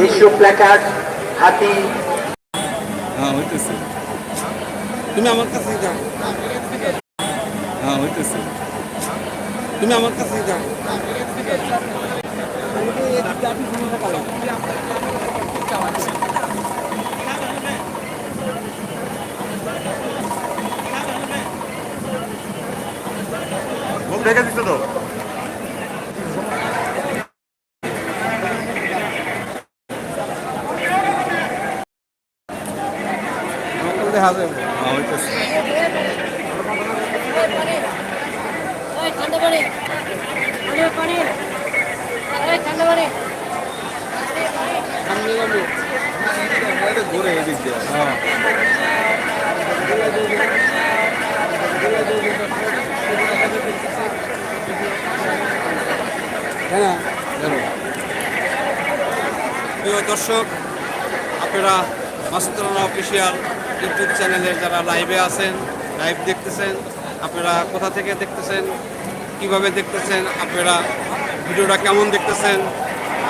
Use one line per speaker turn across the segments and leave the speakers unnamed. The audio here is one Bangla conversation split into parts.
বিশ্ব প্ল্যাকার্ড হাতি
হ্যাঁ হইতেছে। তুমি আমার কাছে যাও। হ্যাঁ হইতেছে। তুমি আমার কাছে যাও।
ঢেকে দিচ্ছ তো
আমাকে দেখা যাবে হ্যাঁ হইতেছে
ওই ঠান্ডা পানি পানি পানি ওই ঠান্ডা পানি
সামনে যাব এটা ঘুরে এদিক দিয়ে হ্যাঁ হ্যাঁ জানো প্রিয় দর্শক, আপনারা মাসুদুল্লাহ অফিসিয়াল ইউটিউব চ্যানেলে যারা লাইভে আছেন, লাইভ দেখতেছেন, আপনারা কোথা থেকে দেখতেছেন, কীভাবে দেখতেছেন, আপনারা ভিডিওটা কেমন দেখতেছেন,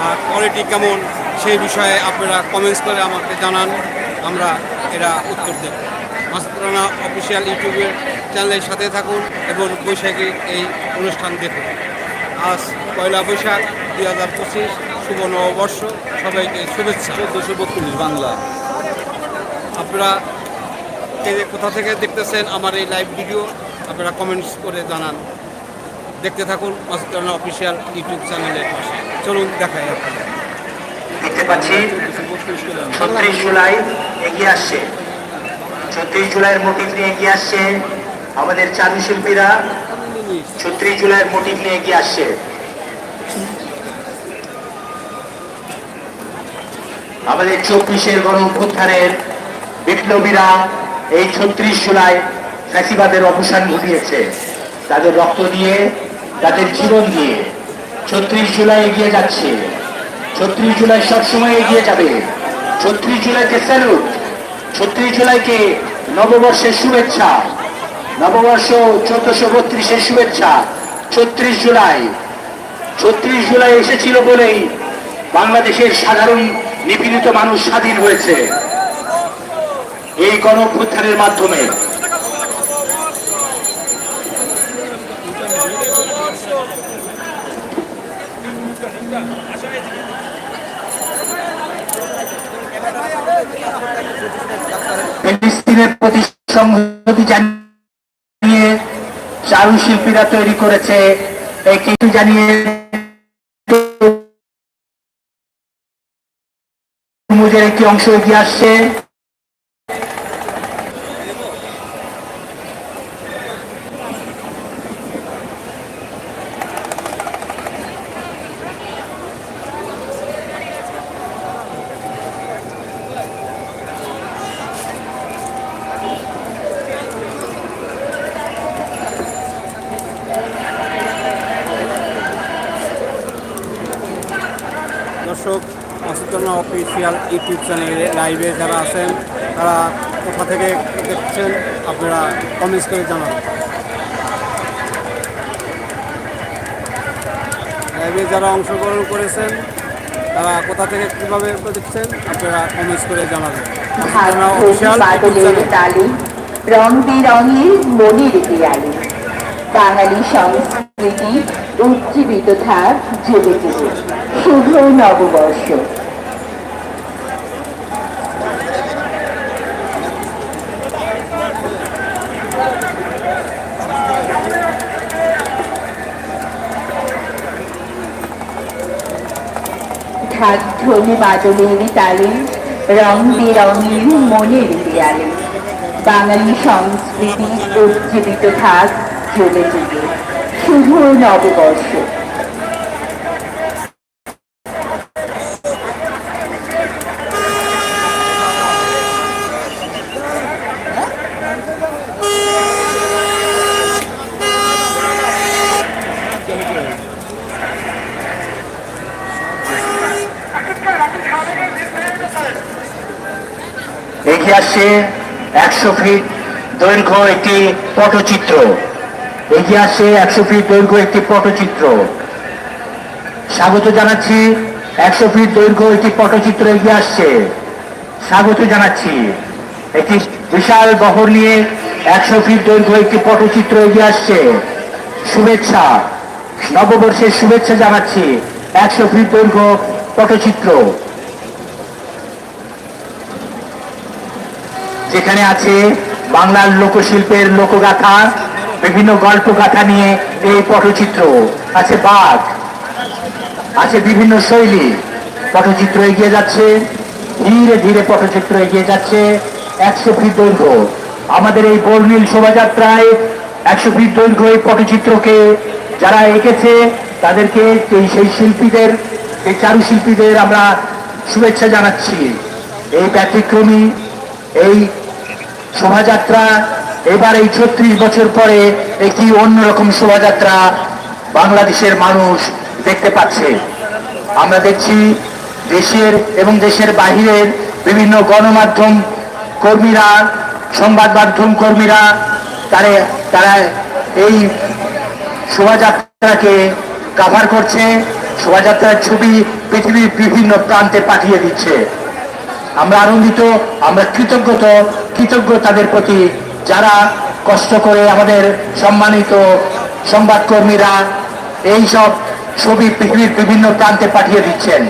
আর কোয়ালিটি কেমন সেই বিষয়ে আপনারা কমেন্টস করে আমাকে জানান। আমরা এরা উত্তর দেব। মাসুদুল্লাহ অফিসিয়াল ইউটিউবের চ্যানেলের সাথে থাকুন এবং বৈশাখী এই অনুষ্ঠান দেখুন। আজ পয়লা বৈশাখ দুই হাজার পঁচিশ শুভ নববর্ষ। সবাইকে শুভেচ্ছা। চোদ্দোশো বত্রিশ বাংলা। আপনারা কোথা থেকে দেখতেছেন আমার এই লাইভ ভিডিও আপনারা কমেন্টস করে জানান। দেখতে থাকুন মাসুদানা অফিসিয়াল ইউটিউব চ্যানেলের পাশে। চলুন দেখাই আপনাদের।
দেখতে পাচ্ছি, ছত্রিশ জুলাই এগিয়ে আসছে। ছত্রিশ জুলাইয়ের মোটিভ নিয়ে এগিয়ে আসছে আমাদের চারুশিল্পীরা ছত্রিশ জুলাইয়ের মোটিভ নিয়ে এগিয়ে আসছে। আমাদের চব্বিশের গণ অভ্যুত্থানের বিপ্লবীরা এই ছত্রিশ জুলাই ফ্যাসিবাদের অবসান ঘটিয়েছে। তাদের রক্ত দিয়ে, তাদের জীবন দিয়ে ছত্রিশ জুলাই এগিয়ে যাচ্ছে। ছত্রিশ জুলাই সবসময় এগিয়ে যাবে। ছত্রিশ জুলাইকে স্যালুট ছত্রিশ জুলাইকে নববর্ষের শুভেচ্ছা, নববর্ষ চোদ্দশো বত্রিশের শুভেচ্ছা, ছত্রিশ জুলাই ছত্রিশ জুলাই এসেছিল বলেই বাংলাদেশের সাধারণ নিপীড়িত মানুষ স্বাধীন হয়েছে। এই গণ মাধ্যমে ফিলিস্তিনের প্রতি সংহতি জানিয়ে চারু শিল্পীরা তৈরি করেছে। কিছু জানিয়ে তরমুজের একটি অংশ এগিয়ে আসছে
দর্শক মাসুদানা অফিসিয়াল ইউটিউব চ্যানেলে লাইভে যারা আছেন তারা কোথা থেকে দেখছেন আপনারা কমেন্টস করে জানান। লাইভে যারা অংশগ্রহণ করেছেন তারা কোথা থেকে কীভাবে দেখছেন আপনারা কমেন্টস করে জানাবেন
রং বেরঙের মনের বাঙালি সংস্কৃতি উজ্জীবিত থাক যুগে শুভ নববর্ষ। ঢোলে বাদলের তালে রং বেরঙের মনের দেয়ালে বাঙালি সংস্কৃতি উজ্জীবিত থাক যুগে যুগে শুভ নববর্ষ।
এগিয়ে আসছে একশো ফিট দৈর্ঘ্য একটি পটচিত্র। এগিয়ে আসছে একশো ফিট দৈর্ঘ্য একটি পটচিত্র। স্বাগত জানাচ্ছি, একশো ফিট দৈর্ঘ্য একটি পটচিত্র এগিয়ে আসছে। স্বাগত জানাচ্ছি। একটি বিশাল বহর নিয়ে একশো ফিট দৈর্ঘ্য একটি পটচিত্র এগিয়ে আসছে। শুভেচ্ছা, নববর্ষের শুভেচ্ছা জানাচ্ছি, একশো ফিট দৈর্ঘ্য পটচিত্র। যেখানে আছে বাংলার লোকশিল্পের লোকগাথা, বিভিন্ন গল্প গাথা নিয়ে এই পটচিত্র। আছে বাঘ, আছে বিভিন্ন শৈলী। পটচিত্র এগিয়ে যাচ্ছে, ধীরে ধীরে পটচিত্র এগিয়ে যাচ্ছে একশো ফিট দৈর্ঘ্য। আমাদের এই বর্ণিল শোভাযাত্রায় একশো ফিট দৈর্ঘ্য এই পটচিত্রকে যারা এঁকেছে, তাদেরকে সেই শিল্পীদের, এই চারুশিল্পীদের আমরা শুভেচ্ছা জানাচ্ছি। এই ব্যতিক্রমী, এই শোভাযাত্রা। এবার এই ছত্রিশ বছর পরে একটি অন্যরকম শোভাযাত্রা বাংলাদেশের মানুষ দেখতে পাচ্ছে। আমরা দেখছি দেশের এবং দেশের বাহিরের বিভিন্ন গণমাধ্যম কর্মীরা, সংবাদ মাধ্যম কর্মীরা, তারা তারা এই শোভাযাত্রাকে কাভার করছে। শোভাযাত্রার ছবি পৃথিবীর বিভিন্ন প্রান্তে পাঠিয়ে দিচ্ছে। আমরা আনন্দিত, আমরা কৃতজ্ঞত কৃতজ্ঞ তাদের প্রতি যারা কষ্ট করে আমাদের সম্মানিত সংবাদকর্মীরা এইসব ছবি পৃথিবীর বিভিন্ন প্রান্তে পাঠিয়ে দিচ্ছেন।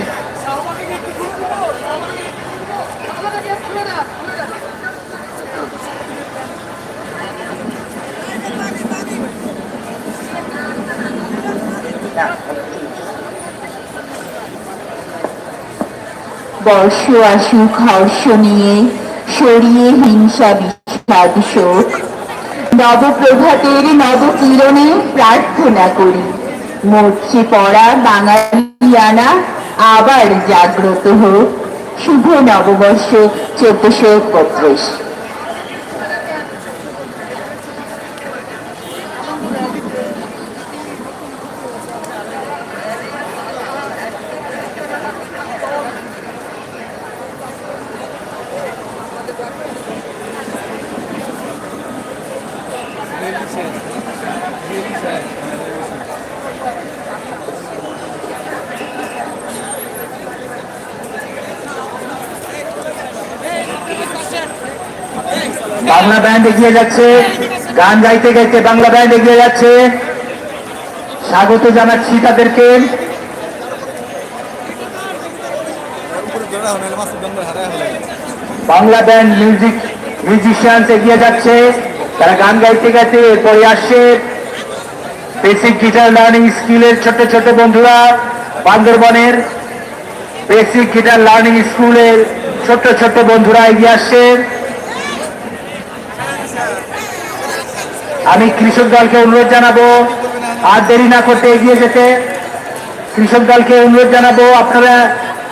বর্ষ আসুক হর্ষ নিয়ে সরিয়ে হিংসা বিষাদ শোক নবপ্রভাতের নবকিরণে প্রার্থনা করি। মরছে পড়া বাঙালিয়ানা আবার জাগ্রত হোক। শুভ নববর্ষ চোদ্দশো বত্রিশ
বাংলা ব্যান্ড এগিয়ে যাচ্ছে। গান গাইতে গাইতে বাংলা ব্যান্ড এগিয়ে যাচ্ছে। স্বাগত জানাচ্ছি তাদেরকে। বাংলা ব্যান্ড মিউজিক মিউজিশিয়ানস এগিয়ে যাচ্ছে। তারা গান গাইতে গাইতে এরপরে আসছে। বেসিক গিটার লার্নিং স্কুলের ছোট ছোট বন্ধুরা, বান্দরবনের বেসিক গিটার লার্নিং স্কুলের ছোট ছোট বন্ধুরা এগিয়ে আসছে। আমি কৃষক দলকে অনুরোধ জানাব, আর দেরি না করতে এগিয়ে যেতে। কৃষক দলকে অনুরোধ জানাব, আপনারা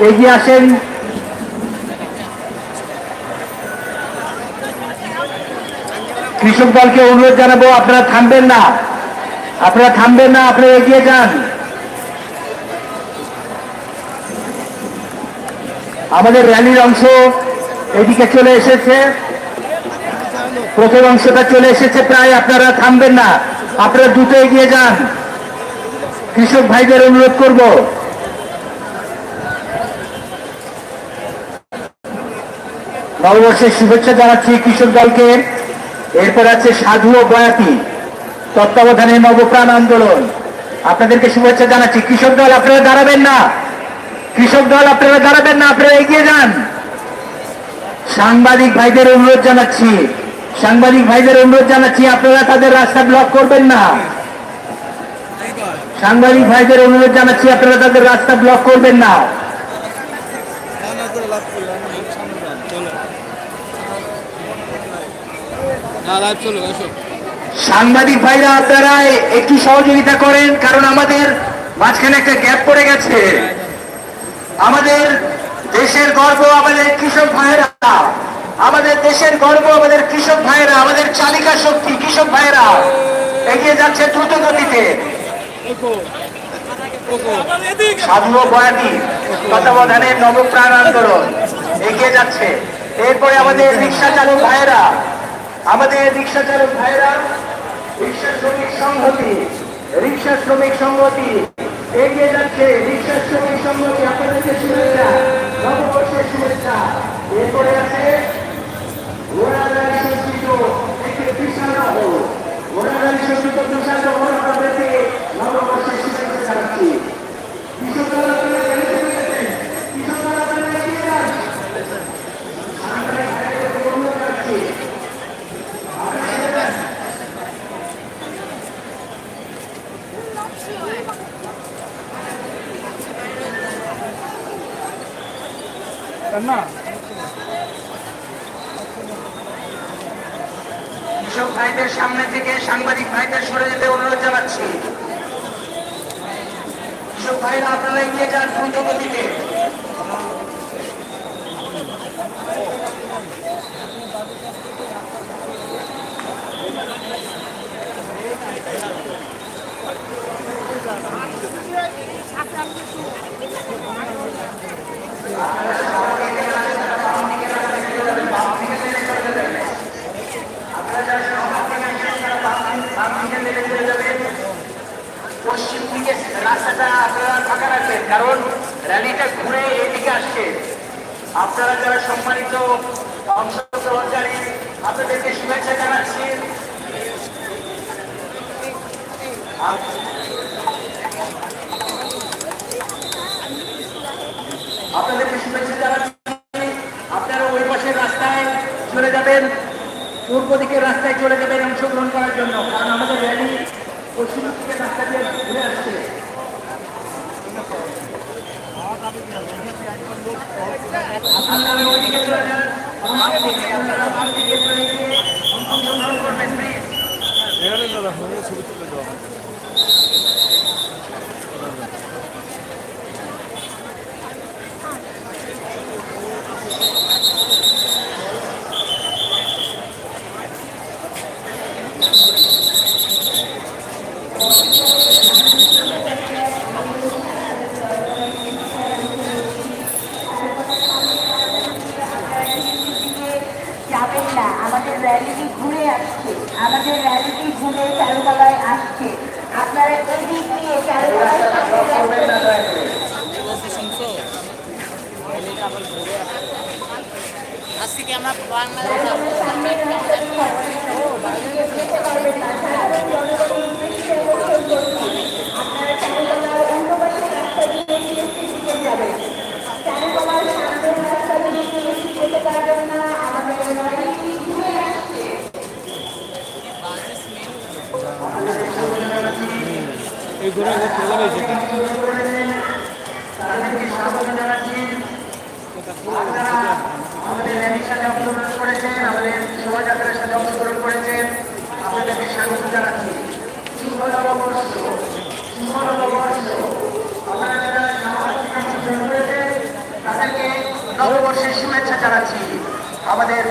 এগিয়ে আসেন। কৃষক দলকে অনুরোধ জানাব, আপনারা থামবেন না। আপনারা থামবেন না, আপনারা এগিয়ে যান। আমাদের র্যালির অংশ এদিকে চলে এসেছে। প্রথম অংশটা চলে এসেছে, প্রায় আপনারা থামবেন না। আপনারা দ্রুত এগিয়ে যান। কৃষক ভাইদের অনুরোধ করব। নববর্ষের শুভেচ্ছা জানাচ্ছি কৃষক দলকে। এরপর আছে সাধু ও বয়াতি। তত্ত্বাবধানে নবপ্রাণ আন্দোলন। আপনাদেরকে শুভেচ্ছা জানাচ্ছি। কৃষক দল, আপনারা দাঁড়াবেন না। কৃষক দল, আপনারা দাঁড়াবেন না। আপনারা এগিয়ে যান। সাংবাদিক ভাইদের অনুরোধ জানাচ্ছি। সাংবাদিক ভাইদের অনুরোধ জানাচ্ছি, আপনারা তাদের রাস্তা ব্লক করবেন না। সাংবাদিক ভাইদের অনুরোধ জানাচ্ছি, আপনারা তাদের রাস্তা ব্লক করবেন না। সাংবাদিক ভাইরা, আপনারা একটু সহযোগিতা করেন, কারণ আমাদের মাঝখানে একটা গ্যাপ পড়ে গেছে। আমাদের দেশের গর্ব আমাদের কৃষক ভাইরা আমাদের দেশের গর্ব, আমাদের কৃষক ভাইরা আমাদের চালিকা শক্তি, কৃষক ভাইরা এগিয়ে যাচ্ছে দ্রুত গতিতে। সাধু ও বয়াতি তত্ত্বাবধানের নবপ্রাণ আন্দোলন এগিয়ে যাচ্ছে। এরপরে আমাদের রিক্সা চালক ভাইয়েরা, আমাদের রিক্সা চালক ভাইয়েরা, রিক্সা শ্রমিক সংহতি, রিক্সা শ্রমিক সংহতি এগিয়ে যাচ্ছে। রিক্সার সঙ্গে সঙ্গে আপনাদেরকে শুভেচ্ছা, নববর্ষের শুভেচ্ছা। এরপরে আছে ঘোড়াগাড়ি সজ্জিত একটি বিশাল ঘোড়াগাড়ি সজ্জিত বিশাল আপনাদেরকে নববর্ষের শুভেচ্ছা জানাচ্ছি কৃষকরা আপনারা গাড়ি চলে গেছেন কৃষকরা আপনারা এগিয়ে যান আমরা গাড়িটাকে বন্ধ রাখছি কৃষক ভাইদের সামনে থেকে সাংবাদিক ভাইদের সরে যেতে অনুরোধ জানাচ্ছি। কৃষক ভাইরা, আপনারা এগিয়ে যান দ্রুত গতিতে পশ্চিম রাস্তাটা আপনারা ফাঁকা রাখবেন, কারণ র্যালিটা ঘুরে এদিকে আসছে। আপনারা যারা সম্মানিত অংশগ্রহণকারী, আপনাদেরকে শুভেচ্ছা জানাচ্ছি। আপ- আপনাদেরকে শুভেচ্ছা জানাচ্ছি। আপনারা ওই পাশের রাস্তায় চলে যাবেন। পূর্ব দিকের রাস্তায় চলে যাবেন অংশগ্রহণ করার জন্য, কারণ আমাদের র্যালি পশ্চিম দিকের রাস্তা দিয়ে ঘুরে আসছে। আপনারা ওইদিকে চলে যান বাম দিকে, আপনারা বাম দিকে চলে গিয়ে অংশগ্রহণ করবেন প্লিজ
যাবেন না আমাদের র্যালিটি ঘুরে আসছে আমাদের র্যালিটি ঘুরে চারুকলায় আসছে আপনারা এদিক নিয়ে চারুকলায়।
আজ থেকে আমরা
চারুকলার সামনের রাস্তা দিয়ে কেউ বেশি যেতে পারবেন না আমাদের র্যালিটি ঘুরে আসছে
এই ঘোরা চলে গেছে
তাদেরকে স্বাগত জানাচ্ছি আপনারা আমাদের র্যালির সাথে অংশগ্রহণ করেছেন আমাদের শোভাযাত্রার সাথে অংশগ্রহণ করেছেন আপনাদেরকে স্বাগত জানাচ্ছি শুভ নববর্ষ শুভ নববর্ষ যারা সমাজ থেকে অংশগ্রহণ করেছেন তাদেরকে জানাচ্ছি আমাদের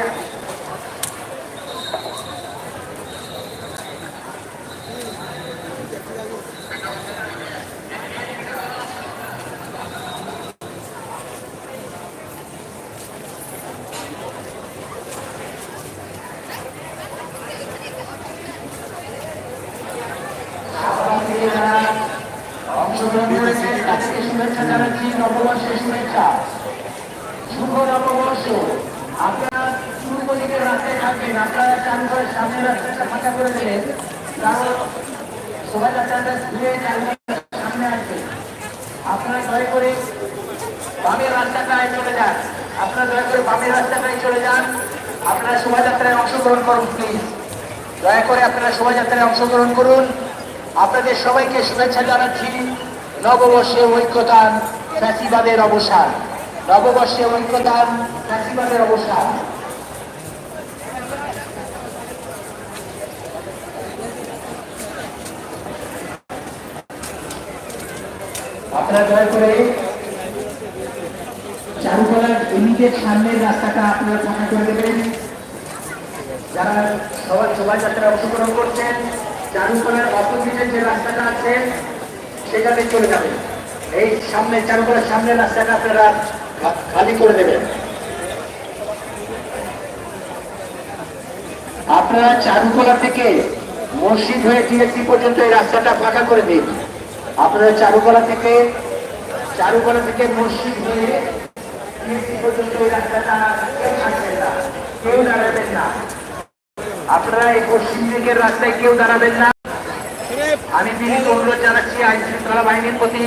করেছেন তাদেরকে শুভেচ্ছা জানাচ্ছি নববর্ষের শুভেচ্ছা শুভ নববর্ষ আপনারা দিকের রাস্তায় থাকবেন আপনারা চালু করে সামনের রাস্তাটা করে দিলেন কারণ শোভাযাত্রাটা ঘুরে করে সামনে আসবে আপনারা দয়া করে বামের রাস্তাটায় চলে যান আপনারা দয়া করে বামের রাস্তাটায় চলে যান আপনারা শোভাযাত্রায় অংশগ্রহণ করুন প্লিজ দয়া করে আপনারা শোভাযাত্রায় অংশগ্রহণ করুন আপনাদের সবাইকে শুভেচ্ছা জানাচ্ছি। নববর্ষে ঐক্যদান ফ্যাসিবাদের অবসান। নববর্ষে ঐক্যদান ফ্যাসিবাদের অবসান। করে রাস্তাটা করে দেবেন। যারা সবাই শোভাযাত্রায় অংশগ্রহণ করছেন, চারুকলার অপোজিটের যে রাস্তাটা আছে সেখানে চলে যাবেন এই সামনে চারুকলার সামনের রাস্তাটা আপনারা খালি করে দেবেন। আপনারা চারুকলা থেকে মসজিদ হয়ে টিএসসি পর্যন্ত এই রাস্তাটা ফাঁকা করে দিন। আপনারা চারুকলা থেকে চারুকলা থেকে মসজিদ হয়ে কীর্তি পর্যন্ত এই রাস্তাটা কেউ দাঁড়াবেন না। আপনারা এই পশ্চিম দিকের রাস্তায় কেউ দাঁড়াবেন না। আমি বিনীত অনুরোধ জানাচ্ছি আইন শৃঙ্খলা বাহিনীর প্রতি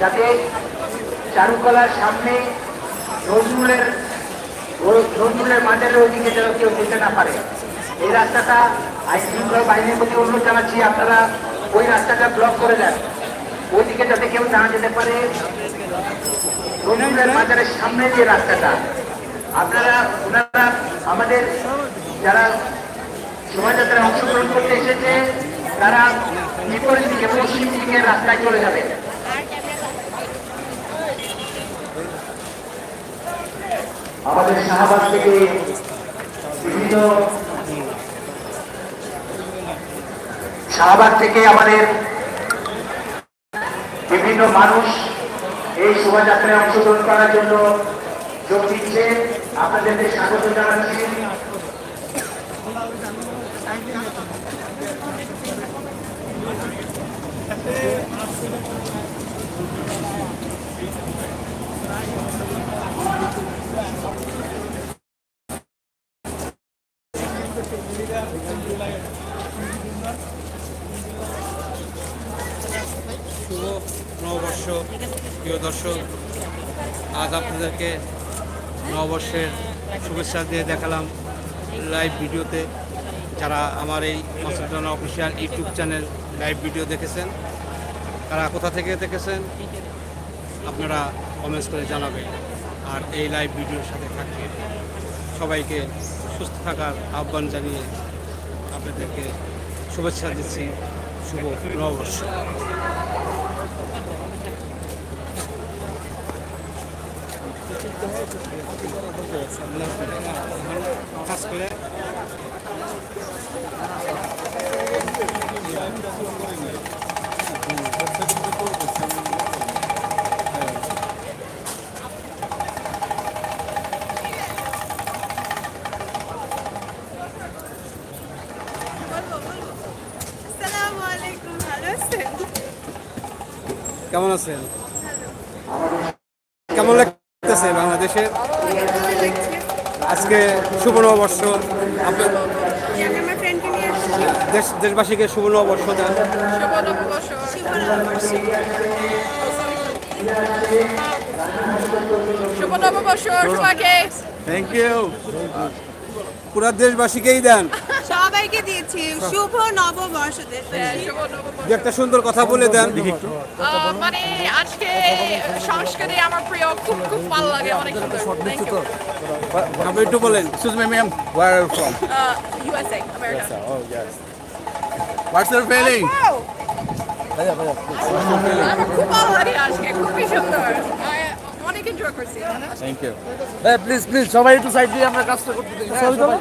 যাতে চারুকলার সামনে নজরুলের নজরুলের মাঠের ওইদিকে যেন কেউ যেতে না পারে। এই রাস্তাটা আইন শৃঙ্খলা বাহিনীর প্রতি অনুরোধ জানাচ্ছি, আপনারা ওই রাস্তাটা ব্লক করে দেন। ওইদিকে যাতে কেউ না যেতে পারে, নজরুলের বাজারের সামনে যে রাস্তাটা। আপনারা, ওনারা আমাদের যারা শোভাযাত্রায় অংশগ্রহণ করতে এসেছে তারা বিপরীত দিকে পশ্চিম দিকে রাস্তায় চলে যাবে। আমাদের শাহবাগ থেকে বিভিন্ন শাহবাগ থেকে আমাদের বিভিন্ন মানুষ এই শোভাযাত্রায় অংশগ্রহণ করার জন্য যোগ দিচ্ছে। আপনাদেরকে স্বাগত জানাচ্ছি।
শুভ নববর্ষ প্রিয় দর্শক আজ আপনাদেরকে নববর্ষের শুভেচ্ছা দিয়ে দেখালাম লাইভ ভিডিওতে। যারা আমার এই মাসুদানা official YouTube channel live video দেখেছেন, তারা কোথা থেকে দেখেছেন, আপনারা কমেন্টস করে জানাবেন। আর এই লাইভ ভিডিওর সাথে থাকবে সবাইকে সুস্থ থাকার আহ্বান জানিয়ে আপনাদেরকে শুভেচ্ছা দিচ্ছি। শুভ নববর্ষ। কাজ করে
আসসালামু আলাইকুম ভালো আছেন
কেমন আছেন? কেমন লাগতেছে বাংলাদেশে? আজকে শুভ নববর্ষ আপনার
আমি আমার ফ্রেন্ডকে নিয়ে আসছি
দেশ দেশবাসীকে শুভ নববর্ষ দেন
শুভ নববর্ষ। সবাইকে
থ্যাংক ইউ পুরা দেশবাসীকেই দেন।
সবাইকে দিয়েছি। শুভ নববর্ষ দেশে শুভ নববর্ষ।
দু একটা সুন্দর কথা বলে দেন।
মানে আজকে সংস্কৃতি আমার প্রিয়। খুব খুব ভালো লাগে অনেক সুন্দর।
আপনি একটু বলেন.
Where are you from? Oh, yes. What's your feeling?
আমার খুব ভালো লাগে আজকে খুবই সুন্দর অনেক এনজয় করছি
Thank you. Hey, please, please, সবাই একটু সাইড দিয়ে আমরা কাজটা করতে দিই হ্যাঁ, সবাই।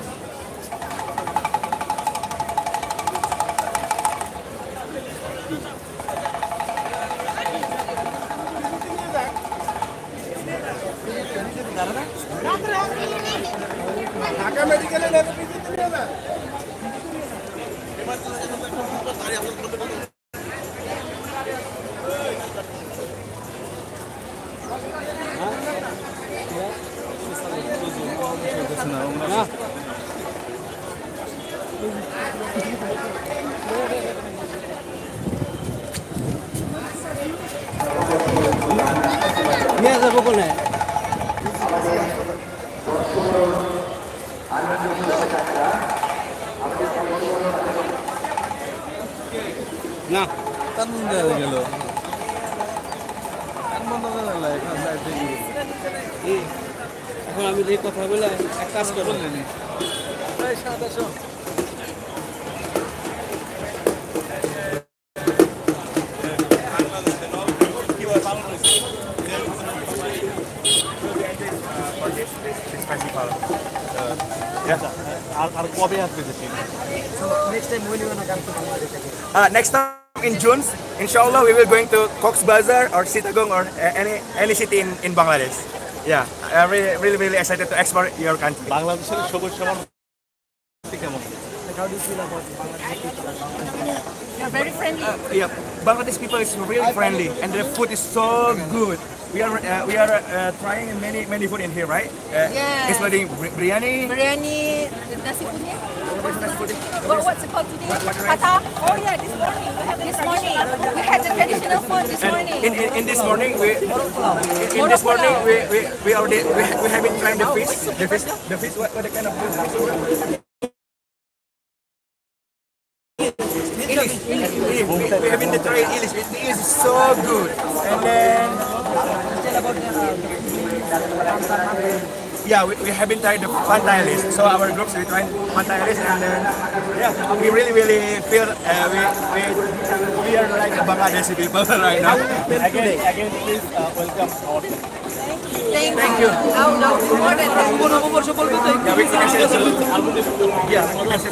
নিয়ে যাব কোনে? না।
তার মধ্যে গেল। এখানে
আমি যে কথা বলে এক কাজ করব
সাত আসো। কবে আসবে দেশে
Uh, next time in June, inshallah, we will going to Cox's Bazar or Sitagong or uh, any any city in, in Bangladesh. Yeah, I'm really, really, really excited to explore your country.
বাংলাদেশের সবুজ সমান কেমন
You're very friendly.
Yeah, Bangladesh people is really friendly, and the food is so good. We are uh, we are uh, trying many many food in here, right? Uh,
Yes.
Including bri- biryani.
Biryani, nasi kuning.
What's the food?
What, what's it called today?
What- what rice?
Pata. Oh yeah, this morning. We have this morning. We had the traditional food this
And
morning.
in, in, in this morning, we in, in this morning we, we, we already we, we have been trying the fish, the fish, the fish. What, what kind of fish? Ilish, ilish, ilish. We, we have been trying ilish. It is so good. And then yeah, we, we have been trying the Pantai list. So our groups we tried Pantai list, and then yeah, we really really feel uh, we, we we are like Bangladeshi people right now. Again, again, please uh, welcome our
Thank, you Thank you. Oh, no, more than that.
Yeah, we can say so. Yeah, we can say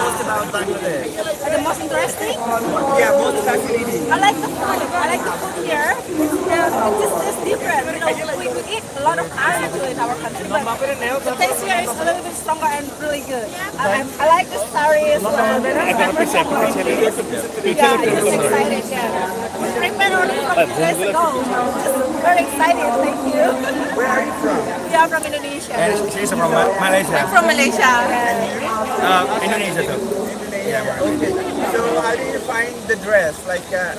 most about Bangladesh?
The most interesting?
Yeah, most fascinating.
I like the food. I like the food here. Yeah, it's, just, different. You know, we, we eat a lot of Thai food in our country, but the taste here is a little bit stronger and really good. I, I, like the stories. And yeah, it's just excited. Yeah, we prepared very excited. Thank you.
Where are you from?
We are from Indonesia.
And she's from Malaysia.
I'm from Malaysia.
Uh, Indonesia. Too. Yeah. So how do you find the dress? Like, uh,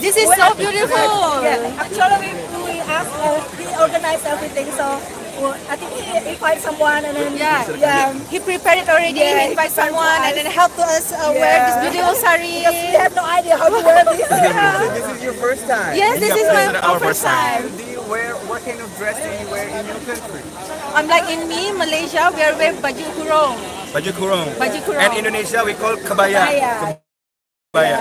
This is so beautiful.
Yeah, actually we, we asked, uh, he organized everything, so well, I think he invite someone and then
Yeah.
yeah.
He prepared it already.
Yeah,
he invite
he
someone and then help us uh, wear
Yeah.
this beautiful sari.
Because we have no idea how to wear this.
this is your first time.
Yes, this is my
our
first time.
Do you wear what kind of dress do you wear in your country?
I'm like in me, Malaysia, we are wearing baju kurung.
Baju kurung.
Baju kurung.
And Indonesia we call kebaya.
Kebaya.
Kebaya.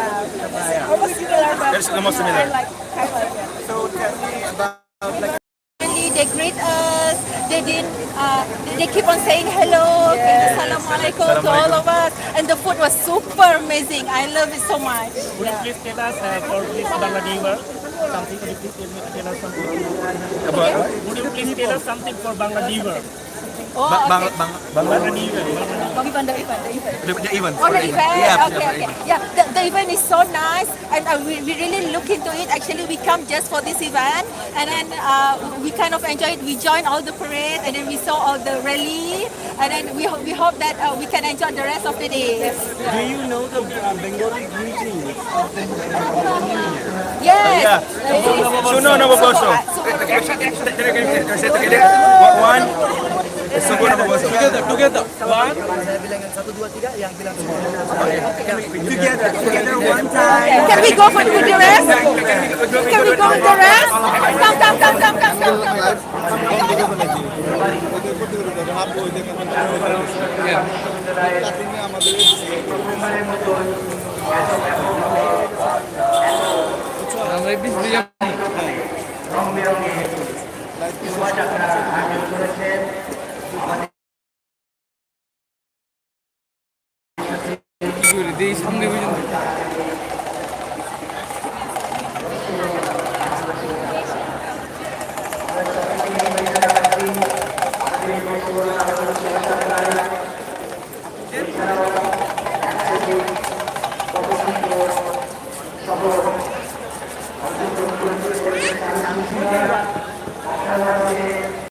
Almost similar, but
That's almost similar.
I like kind like that.
So tell me about like
they greet us. They did. Uh, they keep on saying hello, yes. assalamualaikum to all of us, and the food was super amazing. I love it so much.
Would you please tell us uh, for this Bangladesh something? Could you please tell, me, tell us something?
about
Would you please tell us something for Bangladesh?
Oh,
Ba-
okay.
bang, bang, bang,
Bangladesh.
Oh, even the event, the event.
the, the event.
Oh, the event.
Yeah,
okay, okay. Yeah, the, the event is so nice, and uh, we, we really look into it. Actually, we come just for this event, and then uh, we kind of enjoy it. We join all the parade, and then we saw all the rally, and then we, ho- we hope that uh, we can enjoy the rest of the day.
Do you know the uh, Bengali greeting?
Yes.
Suno Together, together. One. Saya bilang yang
satu, dua, tiga. Yang bilang semua.
Together, together one time.
Can we go for with the rest? Can we go with the rest? Come, come, come, come, come, come,